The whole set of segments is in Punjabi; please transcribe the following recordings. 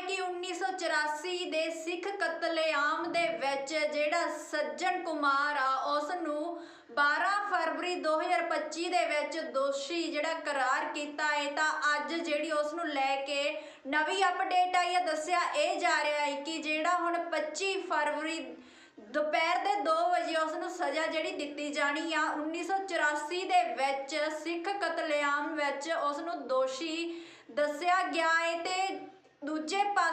ਹੈ ਕਿ 1984 ਦੇ ਸਿੱਖ ਕਤਲੇਆਮ ਦੇ ਵਿੱਚ ਜਿਹੜਾ ਸੱਜਣ ਕੁਮਾਰ ਆ ਉਸ ਨੂੰ 12 ਫਰਵਰੀ 2025 ਦੇ ਵਿੱਚ ਦੋਸ਼ੀ ਜਿਹੜਾ ਕਰਾਰ ਕੀਤਾ ਹੈ ਤਾਂ ਅੱਜ ਜਿਹੜੀ ਉਸ ਨੂੰ ਲੈ ਕੇ ਨਵੀਂ ਅਪਡੇਟ ਆਈ ਹੈ ਦੱਸਿਆ ਇਹ ਜਾ ਰਿਹਾ ਹੈ ਕਿ ਜਿਹੜਾ ਹੁਣ 25 ਫਰਵਰੀ ਦੁਪਹਿਰ ਦੇ 2 ਵਜੇ ਉਸ ਨੂੰ ਸਜ਼ਾ ਜਿਹੜੀ ਦਿੱਤੀ ਜਾਣੀ ਆ 1984 ਦੇ ਵਿੱਚ ਸਿੱਖ ਕਤਲੇਆਮ ਵਿੱਚ ਉਸ ਨੂੰ ਦੋਸ਼ੀ ਦੱਸਿਆ ਗਿਆ ਹੈ ਤੇ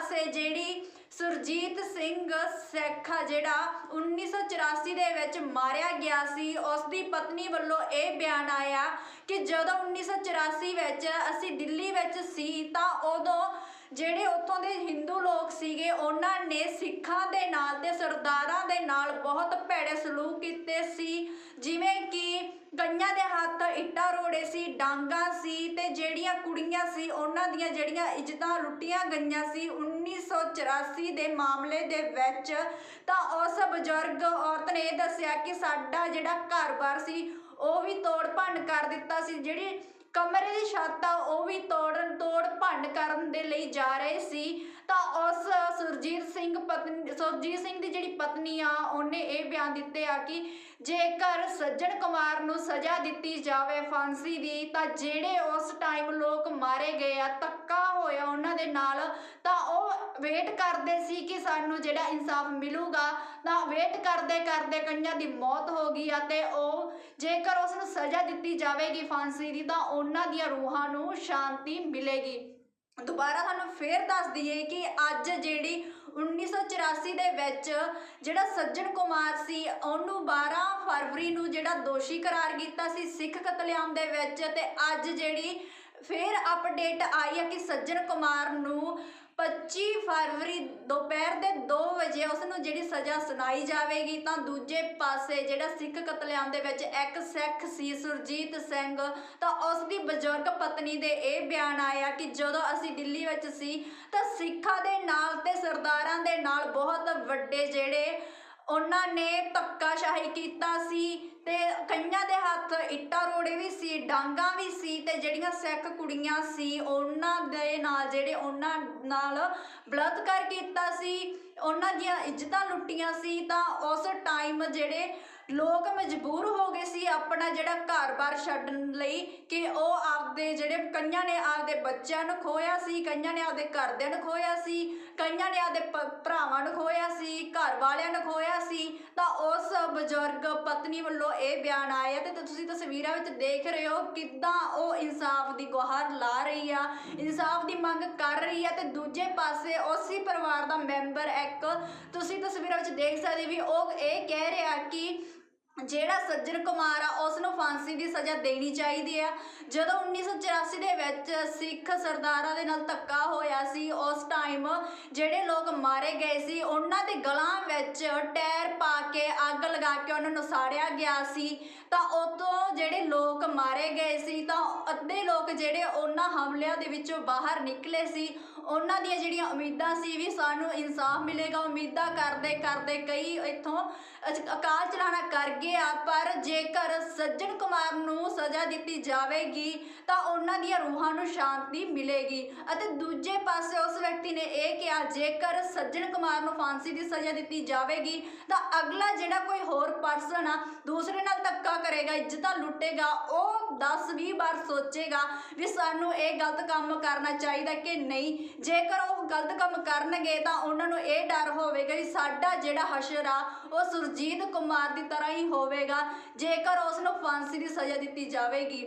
ਪਾਸੇ ਜਿਹੜੀ ਸੁਰਜੀਤ ਸਿੰਘ ਸੈਖਾ ਜਿਹੜਾ 1984 ਦੇ ਵਿੱਚ ਮਾਰਿਆ ਗਿਆ ਸੀ ਉਸ ਦੀ ਪਤਨੀ ਵੱਲੋਂ ਇਹ ਬਿਆਨ ਆਇਆ ਕਿ ਜਦੋਂ 1984 ਵਿੱਚ ਅਸੀਂ ਦਿੱਲੀ ਵਿੱਚ ਸੀ ਤਾਂ ਉਦੋਂ ਜਿਹੜੇ ਉੱਥੋਂ ਦੇ ਹਿੰਦੂ ਲੋਕ ਸੀਗੇ, ਉਹਨਾਂ ਨੇ ਸਿੱਖਾਂ ਦੇ ਨਾਲ ਤੇ ਸਰਦਾਰਾਂ ਦੇ ਨਾਲ ਬਹੁਤ ਭੈੜੇ ਸਲੂਕ ਕੀਤੇ ਸੀ। ਜਿਵੇਂ ਕਿ ਕਈਆਂ ਦੇ ਹੱਥ ਇੱਟਾਂ ਰੋੜੇ ਸੀ, ਡਾਂਗਾ ਸੀ ਤੇ ਜਿਹੜੀਆਂ ਕੁੜੀਆਂ ਸੀ, ਉਹਨਾਂ ਦੀਆਂ ਜਿਹੜੀਆਂ ਇੱਜ਼ਤਾਂ ਲੁੱਟੀਆਂ ਗਈਆਂ ਸੀ 1984 ਦੇ ਮਾਮਲੇ ਦੇ ਵਿੱਚ। ਤਾਂ ਉਸ ਬਜ਼ੁਰਗ ਔਰਤ ਨੇ ਇਹ ਦੱਸਿਆ ਕਿ ਸਾਡਾ ਜਿਹੜਾ ਘਰ-ਬਾਰ ਸੀ, ਉਹ ਵੀ ਤੋੜ ਭੰਨ ਕਰ ਦਿੱਤਾ ਸੀ। ਜਿਹੜੀ ਕਮਰੇ ਦੀ ਛੱਤ ਆ, ਉਹ ਵੀ ਤੋੜਨ, ਤੋੜ ਭੰਨ ਕਰਨ ਦੇ ਲਈ ਜਾ ਰਹੇ ਸੀ। ਤਾਂ ਉਸ ਸੁਰਜੀਤ ਸਿੰਘ ਪਤਨੀ, ਸੁਰਜੀਤ ਸਿੰਘ ਦੀ ਜਿਹੜੀ ਪਤਨੀ ਆ, ਉਹਨੇ ਇਹ ਬਿਆਨ ਦਿੱਤੇ ਆ ਕਿ ਜੇਕਰ ਸੱਜਣ ਕੁਮਾਰ ਨੂੰ ਸਜ਼ਾ ਦਿੱਤੀ ਜਾਵੇ ਫਾਂਸੀ ਦੀ, ਤਾਂ ਜਿਹੜੇ ਉਸ ਟਾਈਮ ਲੋਕ ਮਾਰੇ ਗਏ ਆ, ਧੱਕਾ ਹੋਇਆ ਉਹਨਾਂ ਦੇ ਨਾਲ, ਤਾਂ ਉਹ ਵੇਟ ਕਰਦੇ ਸੀ ਕਿ ਸਾਨੂੰ ਜਿਹੜਾ ਇਨਸਾਫ ਮਿਲੂਗਾ। ਤਾਂ ਵੇਟ ਕਰਦੇ ਕਰਦੇ ਕਈਆਂ ਦੀ ਮੌਤ ਹੋ ਗਈ ਆ ਤੇ ਉਹ ਜੇਕਰ ਉਸ ਨੂੰ ਸਜ਼ਾ ਦਿੱਤੀ ਜਾਵੇਗੀ ਫਾਂਸੀ ਦੀ, ਤਾਂ ਉਹਨਾਂ ਦੀਆਂ ਰੂਹਾਂ ਨੂੰ ਸ਼ਾਂਤੀ ਮਿਲੇਗੀ। ਦੁਬਾਰਾ ਤੁਹਾਨੂੰ ਫੇਰ ਦੱਸ ਦਈਏ ਕਿ ਅੱਜ ਜਿਹੜੀ 1984 ਦੇ ਵਿੱਚ ਜਿਹੜਾ ਸੱਜਣ ਕੁਮਾਰ ਸੀ, ਉਹਨੂੰ 12 ਫਰਵਰੀ ਨੂੰ ਜਿਹੜਾ ਦੋਸ਼ੀ ਕਰਾਰ ਕੀਤਾ ਸੀ ਸਿੱਖ ਕਤਲੇਆਮ ਦੇ ਵਿੱਚ ਤੇ ਅੱਜ ਜਿਹੜੀ ਫੇਰ ਅਪਡੇਟ ਆਈ ਹੈ ਕਿ ਸੱਜਣ ਕੁਮਾਰ ਨੂੰ 25 ਫਰਵਰੀ ਦੁਪਹਿਰ ਦੇ 2 ਵਜੇ ਉਸ ਨੂੰ ਜਿਹੜੀ ਸਜ਼ਾ ਸੁਣਾਈ ਜਾਵੇਗੀ, ਤਾਂ ਦੂਜੇ ਪਾਸੇ ਜਿਹੜਾ ਸਿੱਖ ਕਤਲੇਆਮ ਦੇ ਵਿੱਚ ਇੱਕ ਸਿੱਖ ਸੀ ਸੁਰਜੀਤ ਸਿੰਘ, ਤਾਂ ਉਸ ਦੀ ਬਜ਼ੁਰਗ ਪਤਨੀ ਦੇ ਇਹ ਬਿਆਨ ਆਇਆ ਕਿ ਜਦੋਂ ਅਸੀਂ ਦਿੱਲੀ ਵਿੱਚ ਸੀ, ਤਾਂ ਸਿੱਖਾਂ ਦੇ ਨਾਲ ਤੇ ਸਰਦਾਰਾਂ ਦੇ ਨਾਲ ਬਹੁਤ ਵੱਡੇ ਜਿਹੜੇ ਉਹਨਾਂ ਨੇ ਧੱਕਾਸ਼ਾਹੀ ਕੀਤਾ ਸੀ ਤੇ ਕਈਆਂ ਦੇ ਹੱਥ ਇੱਟਾਂ ਰੋੜੇ ਵੀ ਸੀ, ਡਾਂਗਾ ਵੀ ਸੀ ਤੇ ਜਿਹੜੀਆਂ ਸਿੱਖ ਕੁੜੀਆਂ ਸੀ, ਉਹਨਾਂ ਦੇ ਨਾਲ ਜਿਹੜੇ ਉਹਨਾਂ ਨਾਲ ਬਲਾਤਕਾਰ ਕੀਤਾ ਸੀ, ਉਹਨਾਂ ਦੀਆਂ ਇੱਜ਼ਤਾਂ ਲੁੱਟੀਆਂ ਸੀ ਤਾਂ ਉਸ ਟਾਈਮ ਜਿਹੜੇ ਲੋਕ ਮਜਬੂਰ ਹੋ ਗਏ ਸੀ ਆਪਣਾ ਜਿਹੜਾ ਘਰ-ਬਾਰ ਛੱਡਣ ਲਈ ਕਿ ਉਹ ਆਪਦੇ ਜਿਹੜੇ ਕਈਆਂ ਨੇ ਆਪਦੇ ਬੱਚਿਆਂ ਨੂੰ ਖੋਇਆ ਸੀ, ਕਈਆਂ ਨੇ ਆਪਦੇ ਘਰਦਿਆਂ ਨੂੰ ਖੋਇਆ ਸੀ ਕਈਆਂ ਨੇ ਆਪਦੇ ਪ- ਭਰਾਵਾਂ ਨੂੰ ਖੋਇਆ ਸੀ, ਘਰ ਵਾਲਿਆਂ ਨੂੰ ਖੋਇਆ ਸੀ, ਤਾਂ ਉਸ ਬਜ਼ੁਰਗ ਪਤਨੀ ਵੱਲੋਂ ਇਹ ਬਿਆਨ ਆਇਆ ਤੇ, ਤੁਸੀਂ ਤਸਵੀਰਾਂ ਵਿੱਚ ਦੇਖ ਰਹੇ ਹੋ ਕਿੱਦਾਂ ਉਹ ਇਨਸਾਫ ਦੀ ਗੁਹਾਰ ਲਾ ਰਹੀ ਆ, ਇਨਸਾਫ ਦੀ ਮੰਗ ਕਰ ਰਹੀ ਆ ਤੇ ਦੂਜੇ ਪਾਸੇ ਉਸੇ ਪਰਿਵਾਰ ਦਾ ਮੈਂਬਰ ਇੱਕ, ਤੁਸੀਂ ਤਸਵੀਰਾਂ ਵਿੱਚ ਦੇਖ ਸਕਦੇ ਵੀ ਉਹ ਇਹ ਕਹਿ ਰਿਹਾ ਕਿ ਜਿਹੜਾ ਸੱਜਣ ਕੁਮਾਰ ਆ ਉਸ ਨੂੰ ਫਾਂਸੀ ਦੀ ਸਜ਼ਾ ਦੇਣੀ ਚਾਹੀਦੀ ਆ। ਜਦੋਂ 1984 ਦੇ ਵਿੱਚ ਸਿੱਖ ਸਰਦਾਰਾਂ ਦੇ ਨਾਲ ਧੱਕਾ ਹੋਇਆ ਸੀ, ਉਸ ਟਾਈਮ ਜਿਹੜੇ ਲੋਕ ਮਾਰੇ ਗਏ ਸੀ, ਉਹਨਾਂ ਦੇ ਗਲਾਂ ਵਿੱਚ ਟਾਇਰ ਪਾ ਕੇ ਅੱਗ ਲਗਾ ਕੇ ਉਹਨਾਂ ਨੂੰ ਸਾੜਿਆ ਗਿਆ ਸੀ। ਤਾਂ ਉਦੋਂ ਜਿਹੜੇ ਲੋਕ ਮਾਰੇ ਗਏ ਸੀ, ਤਾਂ ਅੱਧੇ ਲੋਕ ਜਿਹੜੇ ਉਹਨਾਂ ਹਮਲਿਆਂ ਦੇ ਵਿੱਚੋਂ ਬਾਹਰ ਨਿਕਲੇ ਸੀ। ਉਹਨਾਂ ਦੀਆਂ ਜਿਹੜੀਆਂ ਉਮੀਦਾਂ ਸੀ ਵੀ ਸਾਨੂੰ ਇਨਸਾਫ ਮਿਲੇਗਾ, ਉਮੀਦਾਂ ਕਰਦੇ ਕਰਦੇ ਕਈ ਇੱਥੋਂ ਅਕਾਲ ਚਲਾਣਾ ਕਰ ਗਏ ਆ ਪਰ ਜੇਕਰ ਸੱਜਣ ਕੁਮਾਰ ਨੂੰ ਸਜ਼ਾ ਦਿੱਤੀ ਜਾਵੇਗੀ, ਤਾਂ ਉਹਨਾਂ ਦੀਆਂ ਰੂਹਾਂ ਨੂੰ ਸ਼ਾਂਤੀ ਮਿਲੇਗੀ। ਅਤੇ ਦੂਜੇ ਪਾਸੇ ਉਸ ਵਿਅਕਤੀ ਨੇ ਇਹ ਕਿਹਾ, ਜੇਕਰ ਸੱਜਣ ਕੁਮਾਰ ਨੂੰ ਫਾਂਸੀ ਦੀ ਸਜ਼ਾ ਦਿੱਤੀ ਜਾਵੇਗੀ, ਤਾਂ ਅਗਲਾ ਜਿਹੜਾ ਕੋਈ ਹੋਰ ਪਰਸਨ ਆ, ਦੂਸਰੇ ਨਾਲ ਧੱਕਾ ਕਰੇਗਾ, ਇੱਜ਼ਤਾਂ ਲੁੱਟੇਗਾ, ਉਹ 10 20 ਵਾਰ ਸੋਚੇਗਾ ਵੀ ਸਾਨੂੰ ਇਹ ਗਲਤ ਕੰਮ ਕਰਨਾ ਚਾਹੀਦਾ ਕਿ ਨਹੀਂ। ਜੇਕਰ ਉਹ ਗਲਤ ਕੰਮ ਕਰਨਗੇ ਤਾਂ ਉਹਨਾਂ ਨੂੰ ਇਹ ਡਰ ਹੋਵੇਗਾ ਵੀ ਸਾਡਾ ਜਿਹੜਾ ਹਸ਼ਰ ਆ, ਉਹ ਸੁਰਜੀਤ ਕੁਮਾਰ ਦੀ ਤਰ੍ਹਾਂ ਹੀ ਹੋਵੇਗਾ। ਜੇਕਰ ਉਸ ਨੂੰ ਫਾਂਸੀ ਦੀ ਸਜ਼ਾ ਦਿੱਤੀ ਜਾਵੇਗੀ।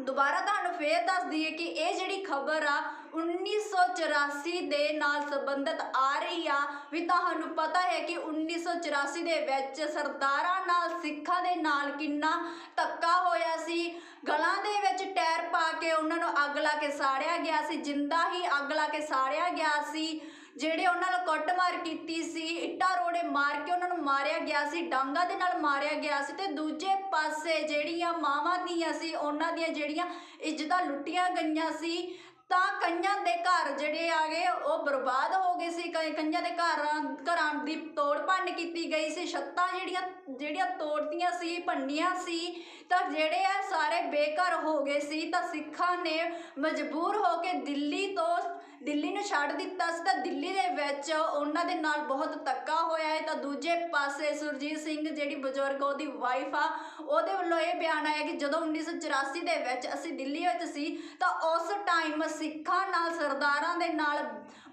ਦੁਬਾਰਾ ਤੁਹਾਨੂੰ ਫੇਰ ਦੱਸ ਦਈਏ ਕਿ ਇਹ ਜਿਹੜੀ ਖਬਰ ਆ 1984 ਦੇ ਨਾਲ ਸੰਬੰਧਿਤ ਆ ਰਹੀ ਆ ਵੀ ਤੁਹਾਨੂੰ ਪਤਾ ਹੈ ਕਿ 1984 ਦੇ ਵਿੱਚ ਸਰਦਾਰਾਂ ਨਾਲ, ਸਿੱਖਾਂ ਦੇ ਨਾਲ ਕਿੰਨਾ ਧੱਕਾ ਹੋਇਆ ਸੀ। ਗਲਾਂ ਦੇ ਵਿੱਚ ਟਾਇਰ ਪਾ ਕੇ ਉਹਨਾਂ ਨੂੰ ਅੱਗ ਲਾ ਕੇ ਸਾੜਿਆ ਗਿਆ ਸੀ, ਜਿੰਦਾ ਹੀ ਅੱਗ ਲਾ ਕੇ ਸਾੜਿਆ ਗਿਆ ਸੀ, ਜਿਹੜੇ ਉਹਨਾਂ ਨਾਲ ਕੁੱਟਮਾਰ ਕੀਤੀ ਸੀ, ਇੱਟਾਂ ਰੋੜੇ ਮਾਰ ਕੇ ਉਹਨਾਂ ਨੂੰ ਮਾਰਿਆ ਗਿਆ ਸੀ, ਡਾਂਗਾ ਦੇ ਨਾਲ ਮਾਰਿਆ ਗਿਆ ਸੀ ਤੇ ਦੂਜੇ ਪਾਸੇ ਜਿਹੜੀਆਂ ਮਾਵਾਂ ਦੀਆਂ ਸੀ, ਉਹਨਾਂ ਦੀਆਂ ਜਿਹੜੀਆਂ ਇੱਜ਼ਤਾਂ ਲੁੱਟੀਆਂ ਗਈਆਂ ਸੀ ਤਾਂ ਕਈਆਂ ਦੇ ਘਰ ਜਿਹੜੇ ਆ ਗਏ ਉਹ ਬਰਬਾਦ ਹੋ ਗਏ ਸੀ। ਕਈ ਕਈਆਂ ਦੇ ਘਰਾਂ ਘਰਾਂ ਦੀ ਤੋੜ ਭੰਨ ਕੀਤੀ ਗਈ ਸੀ। ਛੱਤਾਂ ਜਿਹੜੀਆਂ ਜਿਹੜੀਆਂ ਤੋੜਤੀਆਂ ਸੀ, ਭੰਨੀਆਂ ਸੀ, ਤਾਂ ਜਿਹੜੇ ਆ ਸਾਰੇ ਬੇਘਰ ਹੋ ਗਏ ਸੀ। ਤਾਂ ਸਿੱਖਾਂ ਨੇ ਮਜਬੂਰ ਹੋ ਕੇ ਦਿੱਲੀ ਤੋਂ ਦਿੱਲੀ ਨੂੰ ਛੱਡ ਦਿੱਤਾ ਸੀ ਤਾਂ ਦਿੱਲੀ ਦੇ ਵਿੱਚ ਉਹਨਾਂ ਦੇ ਨਾਲ ਬਹੁਤ ਧੱਕਾ ਹੋਇਆ ਹੈ ਤਾਂ ਦੂਜੇ ਪਾਸੇ ਸੁਰਜੀਤ ਸਿੰਘ ਜਿਹੜੀ ਬਜ਼ੁਰਗ ਉਹਦੀ ਵਾਈਫ ਆ, ਉਹਦੇ ਵੱਲੋਂ ਇਹ ਬਿਆਨ ਆਇਆ ਕਿ ਜਦੋਂ 1984 ਦੇ ਵਿੱਚ ਅਸੀਂ ਦਿੱਲੀ ਵਿੱਚ ਸੀ ਤਾਂ ਉਸ ਟਾਈਮ ਸਿੱਖਾਂ ਨਾਲ, ਸਰਦਾਰਾਂ ਦੇ ਨਾਲ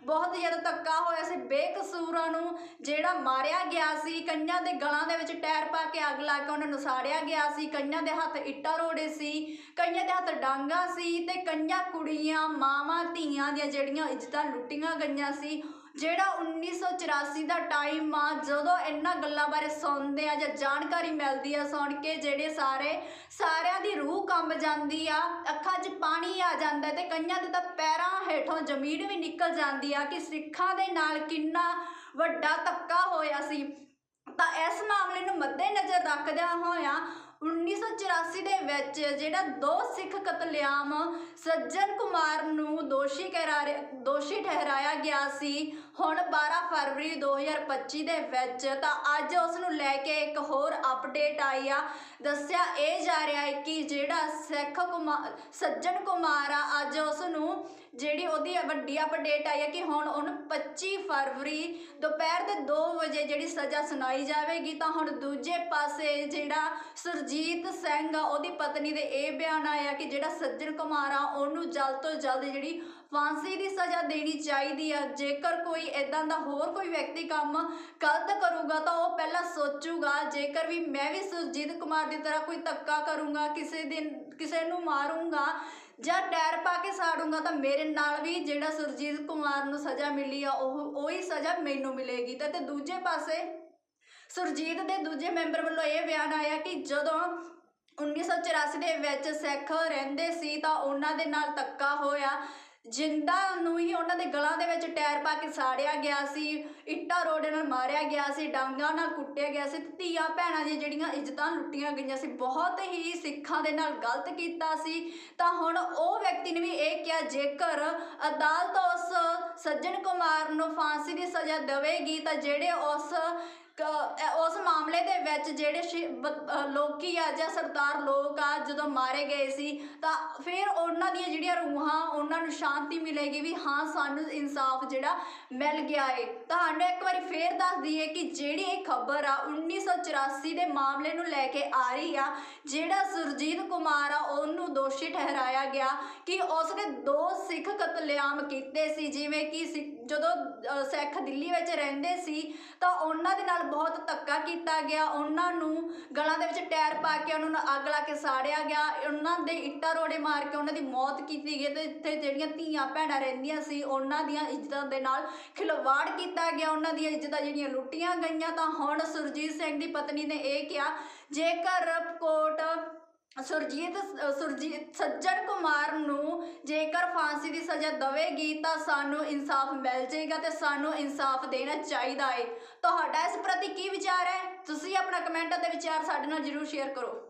ਬਹੁਤ ਜ਼ਿਆਦਾ ਧੱਕਾ ਹੋਇਆ ਸੀ, ਬੇਕਸੂਰਾਂ ਨੂੰ ਜਿਹੜਾ ਮਾਰਿਆ ਗਿਆ ਸੀ ਕਈਆਂ ਦੇ ਗਲਾਂ ਦੇ ਵਿੱਚ ਟਾਇਰ ਪਾ ਕੇ ਅੱਗ ਲਾ ਕੇ ਉਹਨਾਂ ਨੂੰ ਸਾੜਿਆ ਗਿਆ ਸੀ ਕਈਆਂ ਦੇ ਹੱਥ ਇੱਟਾਂ ਰੋੜੇ ਸੀ ਕਈਆਂ ਦੇ ਹੱਥ ਡਾਂਗਾ ਸੀ ਤੇ ਕਈਆਂ ਕੁੜੀਆਂ, ਮਾਵਾਂ, ਧੀਆਂ ਦੀਆਂ ਜਿਹੜੀਆਂ ਇੱਜ਼ਤਾਂ ਲੁੱਟੀਆਂ ਗਈਆਂ ਸੀ ਜਿਹੜਾ 1984 ਦਾ ਟਾਈਮ ਆ, ਜਦੋਂ ਇਹਨਾਂ ਗੱਲਾਂ ਬਾਰੇ ਸੁਣਦੇ ਆ ਜਾਂ ਜਾਣਕਾਰੀ ਮਿਲਦੀ ਆ ਸੁਣ ਕੇ ਜਿਹੜੇ ਸਾਰੇ, ਸਾਰਿਆਂ ਦੀ ਰੂਹ ਕੰਬ ਜਾਂਦੀ ਆ, ਅੱਖਾਂ 'ਚ ਪਾਣੀ ਆ ਜਾਂਦਾ ਤੇ ਕਈਆਂ ਦੇ ਤਾਂ ਪੈਰਾਂ ਹੇਠੋਂ ਜ਼ਮੀਨ ਵੀ ਨਿਕਲ ਜਾਂਦੀ ਆ ਕਿ ਸਿੱਖਾਂ ਦੇ ਨਾਲ ਕਿੰਨਾ ਵੱਡਾ ਧੱਕਾ ਹੋਇਆ ਸੀ। ਤਾਂ ਇਸ ਮਾਮਲੇ ਨੂੰ ਮੱਦੇਨਜ਼ਰ ਰੱਖਦਿਆਂ ਹੋਇਆਂ 1984 ਦੇ ਵਿੱਚ ਜਿਹੜਾ ਦੋ ਸਿੱਖ ਕਤਲੇਆਮ ਸੱਜਣ ਕੁਮਾਰ ਨੂੰ ਦੋਸ਼ੀ ਕਰਾਰਿਆ ਦੋਸ਼ੀ ਠਹਿਰਾਇਆ ਗਿਆ ਸੀ। ਹੁਣ 12 ਫਰਵਰੀ 2025 ਦੇ ਵਿੱਚ ਤਾਂ ਅੱਜ ਉਸ ਨੂੰ ਲੈ ਕੇ ਇੱਕ ਹੋਰ ਅਪਡੇਟ ਆਈ ਆ। ਦੱਸਿਆ ਇਹ ਜਾ ਰਿਹਾ ਹੈ ਕਿ ਜਿਹੜਾ ਸਿੱਖ ਕੁਮਾਰ ਸੱਜਣ ਕੁਮਾਰ ਆ, ਅੱਜ ਉਸ ਨੂੰ ਜਿਹੜੀ ਉਹਦੀ ਵੱਡੀ ਅਪਡੇਟ ਆਈ ਹੈ ਕਿ ਹੁਣ ਉਹਨੂੰ 25 ਫਰਵਰੀ ਦੁਪਹਿਰ ਦੇ 2 ਵਜੇ ਜਿਹੜੀ ਸਜ਼ਾ ਸੁਣਾਈ ਜਾਵੇਗੀ, ਤਾਂ ਹੁਣ ਦੂਜੇ ਪਾਸੇ ਜਿਹੜਾ ਸੁਰਜੀਤ ਸਿੰਘ ਆ, ਉਹਦੀ ਪਤਨੀ ਦੇ ਇਹ ਬਿਆਨ ਆਇਆ ਕਿ ਜਿਹੜਾ ਸੱਜਣ ਕੁਮਾਰ ਆ, ਉਹਨੂੰ ਜਲਦ ਤੋਂ ਜਲਦ ਜਿਹੜੀ ਫਾਂਸੀ ਦੀ ਸਜ਼ਾ ਦੇਣੀ ਚਾਹੀਦੀ ਆ। ਜੇਕਰ ਕੋਈ ਇਦਾਂ ਦਾ ਹੋਰ ਕੋਈ ਵਿਅਕਤੀ ਕੰਮ ਗਲਤ ਕਰੂਗਾ ਤਾਂ ਉਹ ਪਹਿਲਾਂ ਸੋਚੂਗਾ। ਜੇਕਰ ਵੀ ਮੈਂ ਵੀ ਸੁਰਜੀਤ ਕੁਮਾਰ ਦੀ ਤਰ੍ਹਾਂ ਕੋਈ ਧੱਕਾ ਕਰੂੰਗਾ, ਕਿਸੇ ਦਿਨ ਕਿਸੇ ਨੂੰ ਮਾਰੂੰਗਾ ਜਾਂ ਟਾਇਰ ਪਾ ਕੇ ਸਾੜੂੰਗਾ ਤਾਂ ਮੇਰੇ ਨਾਲ ਵੀ ਜਿਹੜਾ ਸੁਰਜੀਤ ਕੁਮਾਰ ਨੂੰ ਸਜ਼ਾ ਮਿਲੀ ਆ, ਉਹ, ਉਹੀ ਸਜ਼ਾ ਮੈਨੂੰ ਮਿਲੇਗੀ। ਤੇ ਦੂਜੇ ਪਾਸੇ ਸੁਰਜੀਤ ਦੇ ਦੂਜੇ ਮੈਂਬਰ ਵੱਲੋਂ ਇਹ ਬਿਆਨ ਆਇਆ ਕਿ ਜਦੋਂ 1984 ਦੇ ਵਿੱਚ ਸਿੱਖ ਰਹਿੰਦੇ ਸੀ ਤਾਂ ਉਹਨਾਂ ਦੇ ਨਾਲ ਧੱਕਾ ਹੋਇਆ। ਜਿੰਦਾ ਨੂੰ ਹੀ ਉਹਨਾਂ ਦੇ ਗਲਾਂ ਦੇ ਵਿੱਚ ਟਾਇਰ ਪਾ ਕੇ ਸਾੜਿਆ ਗਿਆ ਸੀ, ਇੱਟਾਂ ਰੋੜੇ ਨਾਲ ਮਾਰਿਆ ਗਿਆ ਸੀ, ਡਾਂਗਾਂ ਨਾਲ ਕੁੱਟਿਆ ਗਿਆ ਸੀ, ਤੇ ਧੀਆਂ ਭੈਣਾਂ ਦੀਆਂ ਜਿਹੜੀਆਂ ਇੱਜ਼ਤਾਂ ਲੁੱਟੀਆਂ ਗਈਆਂ ਸੀ, ਬਹੁਤ ਹੀ ਸਿੱਖਾਂ ਦੇ ਨਾਲ ਗਲਤ ਕੀਤਾ ਸੀ। ਤਾਂ ਹੁਣ ਉਹ ਵਿਅਕਤੀ ਨੇ ਵੀ ਇਹ ਕਿਹਾ, ਜੇਕਰ ਅਦਾਲਤ ਉਸ ਸੱਜਣ ਕੁਮਾਰ ਨੂੰ ਫਾਂਸੀ ਦੀ ਸਜ਼ਾ ਦੇਵੇਗੀ, ਤਾਂ ਜਿਹੜੇ ਉਸ ਉਸ ਮਾਮਲੇ ਦੇ ਵਿੱਚ ਜਿਹੜੇ ਸ਼ਿ- ਬ- ਲੋਕੀ ਆ ਜਾਂ ਸਰਦਾਰ ਲੋਕ ਆ, ਜਦੋਂ ਮਾਰੇ ਗਏ ਸੀ, ਤਾਂ ਫਿਰ ਉਹਨਾਂ ਦੀਆਂ ਜਿਹੜੀਆਂ ਰੂਹਾਂ, ਉਹਨਾਂ ਨੂੰ ਸ਼ਾਂਤੀ ਮਿਲੇਗੀ ਵੀ ਹਾਂ, ਸਾਨੂੰ ਇਨਸਾਫ ਜਿਹੜਾ ਮਿਲ ਗਿਆ ਏ। ਤੁਹਾਨੂੰ ਇੱਕ ਵਾਰੀ ਫੇਰ ਦੱਸ ਦਈਏ ਕਿ ਜਿਹੜੀ ਇਹ ਖਬਰ ਆ 1984 ਦੇ ਮਾਮਲੇ ਨੂੰ ਲੈ ਕੇ ਆ ਰਹੀ ਆ, ਜਿਹੜਾ ਸੁਰਜੀਤ ਕੁਮਾਰ ਆ, ਉਹਨੂੰ ਦੋਸ਼ੀ ਠਹਿਰਾਇਆ ਗਿਆ ਕਿ ਉਸਨੇ ਦੋ ਸਿੱਖ ਕਤਲੇਆਮ ਕੀਤੇ ਸੀ, ਜਿਵੇਂ ਕਿ ਸਿ- ਜਦੋਂ ਸਿੱਖ ਦਿੱਲੀ ਵਿੱਚ ਰਹਿੰਦੇ ਸੀ, ਤਾਂ ਉਹਨਾਂ ਦੇ ਨਾਲ ਬਹੁਤ ਧੱਕਾ ਕੀਤਾ ਗਿਆ। ਉਹਨਾਂ ਨੂੰ ਗਲਾਂ ਦੇ ਵਿੱਚ ਟਾਇਰ ਪਾ ਕੇ ਉਹਨਾਂ ਨੂੰ ਅੱਗ ਲਾ ਕੇ ਸਾੜਿਆ ਗਿਆ। ਉਹਨਾਂ ਦੇ ਇੱਟਾਂ ਰੋੜੇ ਮਾਰ ਕੇ ਉਹਨਾਂ ਦੀ ਮੌਤ ਕੀਤੀ ਗਈ ਤੇ ਇੱਥੇ ਜਿਹੜੀਆਂ ਧੀਆਂ ਭੈਣਾਂ ਰਹਿੰਦੀਆਂ ਸੀ, ਉਹਨਾਂ ਦੀਆਂ ਇੱਜ਼ਤਾਂ ਦੇ ਨਾਲ ਖਿਲਵਾੜ ਕੀਤਾ ਗਿਆ। ਉਹਨਾਂ ਦੀਆਂ ਇੱਜ਼ਤਾਂ ਜਿਹੜੀਆਂ ਲੁੱਟੀਆਂ ਗਈਆਂ ਤਾਂ ਹੁਣ ਸੁਰਜੀਤ ਸਿੰਘ ਦੀ ਪਤਨੀ ਨੇ ਇਹ ਕਿਹਾ, ਜੇਕਰ ਕੋਰਟ ਸੁਰਜੀਤ ਸੁਰਜੀਤ ਸੱਜਣ ਕੁਮਾਰ ਨੂੰ ਜੇਕਰ ਫਾਂਸੀ ਦੀ ਸਜ਼ਾ ਦਵੇਗੀ ਤਾਂ ਸਾਨੂੰ ਇਨਸਾਫ ਮਿਲ ਜਾਏਗਾ ਤੇ ਸਾਨੂੰ ਇਨਸਾਫ ਦੇਣਾ ਚਾਹੀਦਾ ਹੈ ਤੁਹਾਡਾ ਇਸ ਪ੍ਰਤੀ ਕੀ ਵਿਚਾਰ ਹੈ? ਤੁਸੀਂ ਆਪਣਾ ਕਮੈਂਟ ਅਤੇ ਵਿਚਾਰ ਸਾਡੇ ਨਾਲ ਜਰੂਰ ਸ਼ੇਅਰ ਕਰੋ।